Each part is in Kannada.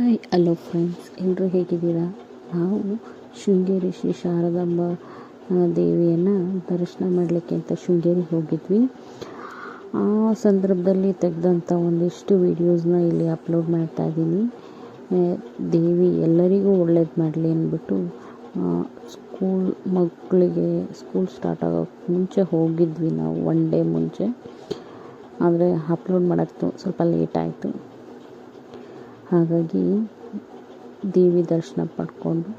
ಹಾಯ್ ಹಲೋ ಫ್ರೆಂಡ್ಸ್ ಎಲ್ಲರೂ ಹೇಗಿದ್ದೀರಾ? ನಾವು ಶೃಂಗೇರಿ ಶ್ರೀ ಶಾರದಾಂಬ ದೇವಿಯನ್ನು ದರ್ಶನ ಮಾಡಲಿಕ್ಕೆ ಅಂತ ಶೃಂಗೇರಿಗೆ ಹೋಗಿದ್ವಿ. ಆ ಸಂದರ್ಭದಲ್ಲಿ ತೆಗೆದಂಥ ಒಂದಿಷ್ಟು ವೀಡಿಯೋಸ್ನ ಇಲ್ಲಿ ಅಪ್ಲೋಡ್ ಮಾಡ್ತಾ ಇದ್ದೀನಿ. ದೇವಿ ಎಲ್ಲರಿಗೂ ಒಳ್ಳೇದು ಮಾಡಲಿ ಅಂದ್ಬಿಟ್ಟು ಸ್ಕೂಲ್ ಮಕ್ಕಳಿಗೆ ಸ್ಕೂಲ್ ಸ್ಟಾರ್ಟ್ ಆಗೋಕ್ಕೆ ಮುಂಚೆ ಹೋಗಿದ್ವಿ ನಾವು ಒನ್ ಡೇ ಮುಂಚೆ. ಆದರೆ ಅಪ್ಲೋಡ್ ಮಾಡೋಕ್ಕೆ ಸ್ವಲ್ಪ ಲೇಟ್ ಆಯಿತು. ಹಾಗಾಗಿ ದೇವಿ ದರ್ಶನ ಪಡ್ಕೊಂಡು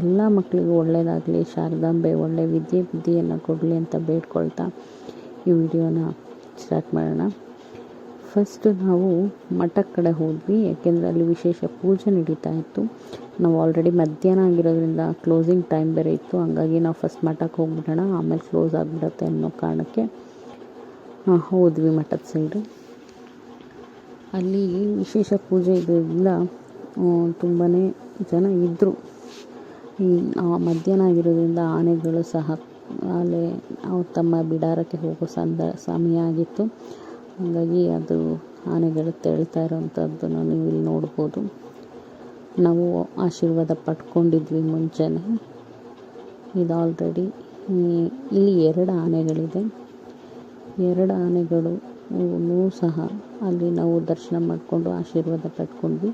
ಎಲ್ಲ ಮಕ್ಕಳಿಗೂ ಒಳ್ಳೆಯದಾಗಲಿ ಶಾರದಾಂಬೆ ಒಳ್ಳೆಯ ವಿದ್ಯೆ ಬುದ್ಧಿಯನ್ನು ಕೊಡಲಿ ಅಂತ ಬೇಡ್ಕೊಳ್ತಾ ಈ ವಿಡಿಯೋನ ಸ್ಟಾರ್ಟ್ ಮಾಡೋಣ. ಫಸ್ಟ್ ನಾವು ಮಠದ ಕಡೆ ಹೋದ್ವಿ, ಯಾಕೆಂದರೆ ಅಲ್ಲಿ ವಿಶೇಷ ಪೂಜೆ ನಡೀತಾ ಇತ್ತು. ನಾವು ಆಲ್ರೆಡಿ ಮಧ್ಯಾಹ್ನ ಆಗಿರೋದ್ರಿಂದ ಕ್ಲೋಸಿಂಗ್ ಟೈಮ್ ಬೇರೆ ಇತ್ತು, ಹಂಗಾಗಿ ನಾವು ಫಸ್ಟ್ ಮಠಕ್ಕೆ ಹೋಗ್ಬಿಡೋಣ, ಆಮೇಲೆ ಕ್ಲೋಸ್ ಆಗಿಬಿಡುತ್ತೆ ಅನ್ನೋ ಕಾರಣಕ್ಕೆ ಹೋದ್ವಿ ಮಠದ ಸೈಡು ಅಲ್ಲಿ ವಿಶೇಷ ಪೂಜೆ ಇದೆಲ್ಲ ತುಂಬಾ ಜನ ಇದ್ದರು ಈ ಮಧ್ಯಾಹ್ನ ಆಗಿರೋದ್ರಿಂದ ಆನೆಗಳು ಸಹ, ಅಲ್ಲೇ ಅವು ತಮ್ಮ ಬಿಡಾರಕ್ಕೆ ಹೋಗೋ ಸಂದ, ಸಮಯ ಆಗಿತ್ತು. ಹಾಗಾಗಿ ಅದು ಆನೆಗಳು ತೆಳ್ತಾ ಇರೋವಂಥದ್ದನ್ನು ನೀವು ಇಲ್ಲಿ ನೋಡ್ಬೋದು. ನಾವು ಆಶೀರ್ವಾದ ಪಡ್ಕೊಂಡಿದ್ವಿ ಮುಂಚೆನೇ. ಇದು ಆಲ್ರೆಡಿ ಇಲ್ಲಿ ಎರಡು ಆನೆಗಳಿದೆ. ಎರಡು ಆನೆಗಳು ನೂ ಸಹ ಅಲ್ಲಿ ನಾವು ದರ್ಶನ ಮಾಡಿಕೊಂಡು ಆಶೀರ್ವಾದ ಪಡ್ಕೊಂಡ್ವಿ.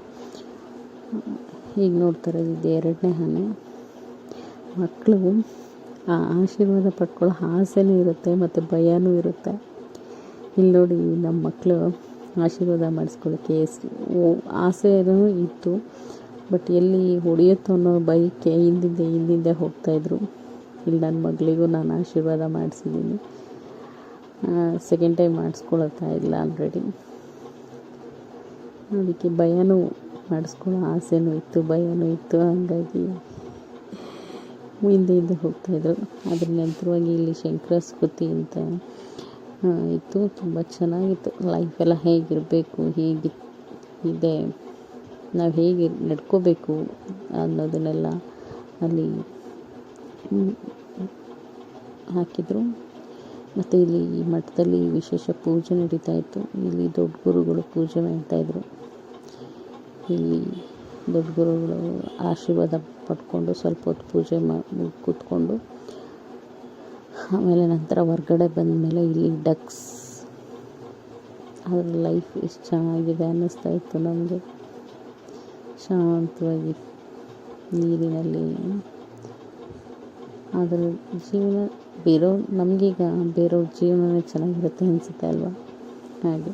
ಈಗ ನೋಡ್ತಾರೆ ಇದು ಎರಡನೇ ಆನೆ. ಮಕ್ಕಳು ಆ ಆಶೀರ್ವಾದ ಪಡ್ಕೊಳ್ಳೋ ಆಸೆನೂ ಇರುತ್ತೆ ಮತ್ತು ಭಯನೂ ಇರುತ್ತೆ. ಇಲ್ಲಿ ನೋಡಿ ನಮ್ಮ ಮಕ್ಕಳು ಆಶೀರ್ವಾದ ಮಾಡಿಸ್ಕೊಳ್ಳೋಕ್ಕೆ ಆಸೆನೂ ಇತ್ತು. ಬಟ್ ಎಲ್ಲಿ ಹೊಡೆಯುತ್ತೋ ಅನ್ನೋ ಭಯಕ್ಕೆ ಹಿಂದಿಂದೆ ಹಿಂದಿಂದೆ ಹೋಗ್ತಾಯಿದ್ರು ಇಲ್ಲಿ ನನ್ನ ಮಗಳಿಗೂ ನಾನು ಆಶೀರ್ವಾದ ಮಾಡಿಸಿದ್ದೀನಿ. ಸೆಕೆಂಡ್ ಟೈಮ್ ಮಾಡಿಸ್ಕೊಳ್ತಾ ಇಲ್ಲ ಆಲ್ರೆಡಿ ಅದಕ್ಕೆ ಭಯನೂ ಮಾಡಿಸ್ಕೊಳ್ಳೋ ಆಸೆನೂ ಇತ್ತು, ಭಯನೂ ಇತ್ತು. ಹಾಗಾಗಿ ಹಿಂದೆ ಹಿಂದೆ ಹೋಗ್ತಾಯಿದ್ರು ಅದ್ರ ನಂತರವಾಗಿ ಇಲ್ಲಿ ಶಂಕರಸ್ಕೃತಿ ಅಂತ ಇತ್ತು. ತುಂಬ ಚೆನ್ನಾಗಿತ್ತು. ಲೈಫೆಲ್ಲ ಹೇಗಿರಬೇಕು, ಹೇಗೆ, ಇದೆ. ನಾವು ಹೇಗೆ ನಡ್ಕೋಬೇಕು ಅನ್ನೋದನ್ನೆಲ್ಲ ಅಲ್ಲಿ ಹಾಕಿದರು. ಮತ್ತು ಇಲ್ಲಿ ಈ ಮಠದಲ್ಲಿ ವಿಶೇಷ ಪೂಜೆ ನಡೀತಾ ಇತ್ತು. ಇಲ್ಲಿ ದೊಡ್ಡ ಗುರುಗಳು ಪೂಜೆ ಮಾಡ್ತಾಯಿದ್ರು ಇಲ್ಲಿ ದೊಡ್ಡ ಗುರುಗಳು ಆಶೀರ್ವಾದ ಪಡ್ಕೊಂಡು ಸ್ವಲ್ಪ ಹೊತ್ತು ಪೂಜೆ ಮಾಡಿ ಕೂತ್ಕೊಂಡು ಆಮೇಲೆ ನಂತರ ಹೊರ್ಗಡೆ ಬಂದ ಮೇಲೆ ಇಲ್ಲಿ ಡಕ್ಸ್. ಅದ್ರ ಲೈಫ್ ಎಷ್ಟು ಚೆನ್ನಾಗಿದೆ ಅನ್ನಿಸ್ತಾ ಇತ್ತು ನಮಗೆ. ಶಾಂತವಾಗಿ ನೀರಿನಲ್ಲಿ ಅದರ ಜೀವನ ಬೇರೆಯವ್ರು ನಮಗೀಗ ಬೇರೆಯವ್ರ ಜೀವನವೇ ಚೆನ್ನಾಗಿರುತ್ತೆ ಅನಿಸುತ್ತೆ ಅಲ್ವಾ? ಹಾಗೆ.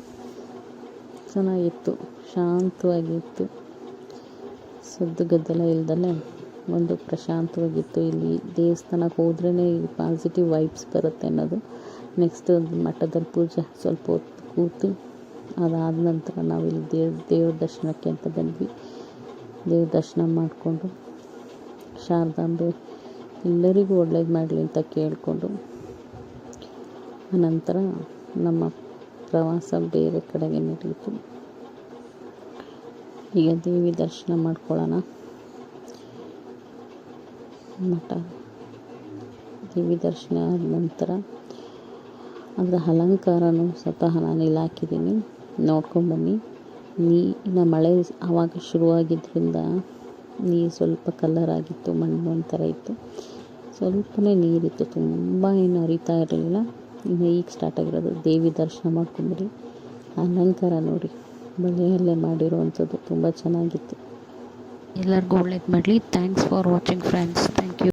ಚೆನ್ನಾಗಿತ್ತು. ಶಾಂತವಾಗಿತ್ತು. ಸದ್ದು ಗದ್ದಲ ಇಲ್ದಲೆ ಒಂದು ಪ್ರಶಾಂತವಾಗಿತ್ತು. ಇಲ್ಲಿ ದೇವಸ್ಥಾನಕ್ಕೆ ಹೋದ್ರೇ ಪಾಸಿಟಿವ್ ವೈಬ್ಸ್ ಬರುತ್ತೆ ಅನ್ನೋದು. ನೆಕ್ಸ್ಟ್ ಮಠದಲ್ಲಿ ಪೂಜೆ ಸ್ವಲ್ಪ ಹೊತ್ತು ಕೂತು ಅದಾದ ನಂತರ ನಾವಿಲ್ಲಿ ದೇವ್ರ ದೇವ್ರ ದರ್ಶನಕ್ಕೆ ಅಂತ ಬಂದ್ವಿ. ದೇವ್ರ ದರ್ಶನ ಮಾಡಿಕೊಂಡು ಶಾರದಾಂಬೆ ಎಲ್ಲರಿಗೂ ಒಳ್ಳೇದು ಮಾಡಲಿ ಅಂತ ಕೇಳಿಕೊಂಡು ಅನಂತರ ನಮ್ಮ ಪ್ರವಾಸ ಬೇರೆ ಕಡೆಗೆ ನಡೆಯಿತು ಈಗ ದೇವಿ ದರ್ಶನ ಮಾಡ್ಕೊಳ್ಳೋಣ. ಮಠ. ದೇವಿ ದರ್ಶನ ಆದ ನಂತರ ಅದರ ಅಲಂಕಾರನೂ ಸ್ವತಃ ನಾನು ಇಲ್ಲಿ ಹಾಕಿದ್ದೀನಿ ನೋಡ್ಕೊಂಬನ್ನಿ ನೀರಿನ ಮಳೆ ಆವಾಗ ಶುರುವಾಗಿದ್ದರಿಂದ ನೀರು ಸ್ವಲ್ಪ ಕಲರ್ ಆಗಿತ್ತು, ಮಣ್ಣು ಒಂಥರ ಇತ್ತು. ಸ್ವಲ್ಪನೇ ನೀರಿತ್ತು, ತುಂಬ ಏನು ಹರಿತಾ ಇರಲಿಲ್ಲ. ಇನ್ನು ಈಗ ಸ್ಟಾರ್ಟ್ ಆಗಿರೋದು ದೇವಿ ದರ್ಶನ ಮಾಡ್ಕೊಂಡ್ರಿ ಅಲಂಕಾರ ನೋಡಿ, ಬಳೆಯಲ್ಲೇ ಮಾಡಿರುವಂಥದ್ದು ತುಂಬ ಚೆನ್ನಾಗಿತ್ತು. ಎಲ್ಲರಿಗೂ ಒಳ್ಳೇದು ಮಾಡಲಿ. Thanks for watching friends thank you